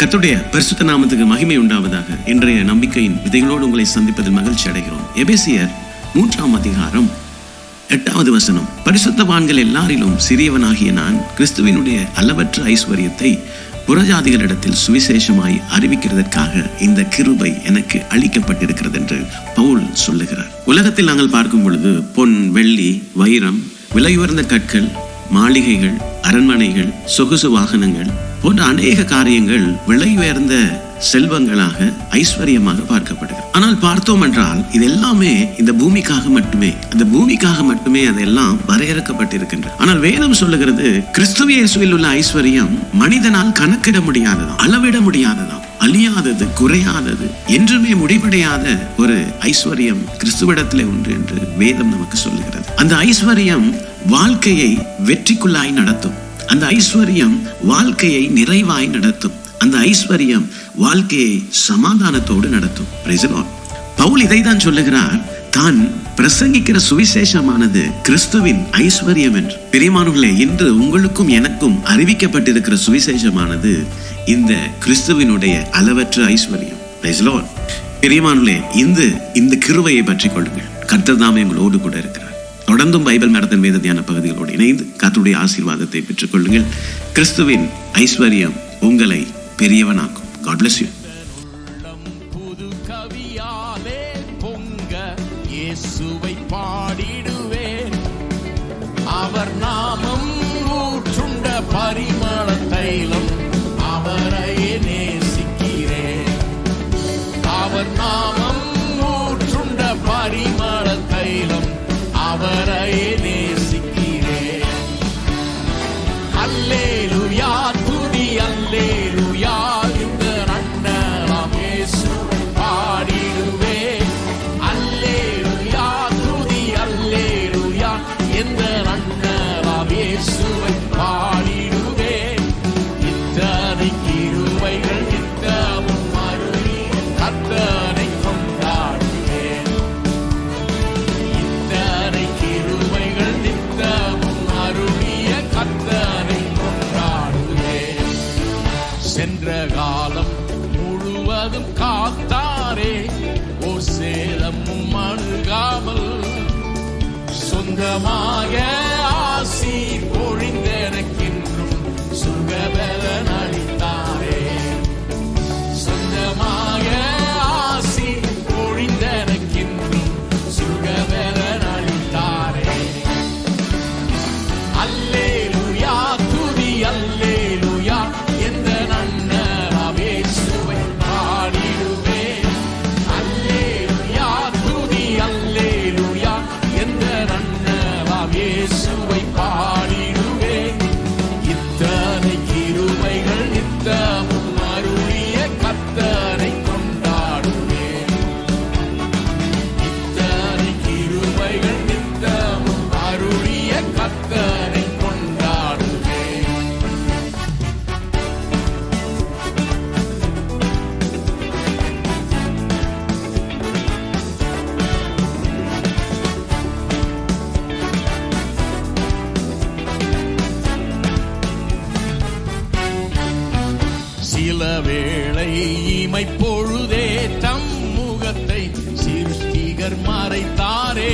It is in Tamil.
கத்துடைய பரிசுத்த நாமத்துக்கு மகிமை உண்டாவதாக. இன்றைய நம்பிக்கையின் விதைகளோடு உங்களை சந்திப்பதில் மகிழ்ச்சி அடைகிறோம். எபேசியர் மூன்றாம் அதிகாரம் எட்டாவது வசனம். பரிசுத்தவான்கள் எல்லாரிலும் சிறியவனாகிய நான் கிறிஸ்துவினுடைய அளவற்ற ஐஸ்வர்யத்தை புறஜாதிகளிடத்தில் சுவிசேஷமாய் அறிவிக்கிறதற்காக இந்த கிருபை எனக்கு அளிக்கப்பட்டிருக்கிறது என்று பவுல் சொல்லுகிறார். உலகத்தில் நாங்கள் பார்க்கும் பொழுது பொன் வெள்ளி வைரம் விலையுயர்ந்த கற்கள் மாளிகைகள் அரண்மனைகள் சொகுசு வாகனங்கள் போன்ற அநேக காரியங்கள் விலை உயர்ந்த செல்வங்களாக ஐஸ்வர்யமாக பார்க்கப்படுகிறது. ஆனால் பார்த்தோம் என்றால் இது எல்லாமே இந்த பூமிக்காக மட்டுமே அந்த பூமிக்காக மட்டுமே அதெல்லாம் வரையறுக்கப்பட்டிருக்கின்றன. ஆனால் வேதம் சொல்லுகிறது கிறிஸ்துவ இயேசுவில் உள்ள ஐஸ்வர்யம் மனிதனால் கணக்கிட முடியாததாம் அளவிட முடியாததாம் அழியாதது குறையாதது என்றுமே முடிவடையாத ஒரு ஐஸ்வர்யம் கிறிஸ்துவிடத்திலே உண்டு என்று வேதம் நமக்கு சொல்லுகிறது. அந்த ஐஸ்வர்யம் வாழ்க்கையை வெற்றிக்குள்ளாய் நடத்தும். அந்த ஐஸ்வர்யம் வாழ்க்கையை நிறைவாய் நடத்தும். அந்த ஐஸ்வர்யம் வாழ்க்கையை சமாதானத்தோடு நடத்தும். பவுல் இதை தான் சொல்லுகிறார். தான் பிரசங்கிக்கிற சுவிசேஷமானது கிறிஸ்துவின் ஐஸ்வர்யம் என்று. பெரியமானவர்களே இன்று உங்களுக்கும் எனக்கும் அறிவிக்கப்பட்டிருக்கிற சுவிசேஷமானது இந்த கிறிஸ்துவினுடைய அளவற்ற ஐஸ்வர்யம். Praise இந்து இந்த இந்த கிருவையை பற்றிக் கொள்ளுங்கள். கர்த்தர் தாமே உங்களோடு கூட இருக்கிறார். தொடர்ந்தும் பைபிள் நடத்தும் வேத தியான பகுதிகளோடு இணைந்து கத்துடைய ஆசீர்வாதத்தை பெற்றுக்கொள்ளுங்கள் கிறிஸ்துவின் ஐஸ்வர்யம் உங்களை பெரியவனாக்கும். God bless you. புது கவியாலே பொங்க இயேசுவை பாடிடுவேன். அவர் நாமம் ஊற்றுண்ட பரி சென்ற காலம் முழுவதும் காத்தாரே ஓ சேதமும் அணுகாமல் சொந்தமாக ஆசி பொழிந்தெனக்கென்றும் சுகபலன் அளித்தாரே. சொந்தமாக ஆசி பொழிந்தெனக்கென்றும் சுகபலன் அளித்தாரே. அல்ல வேளை இமை பொழுதே தம் முகத்தை சிருஷ்டிகர் மறைத்தாரே.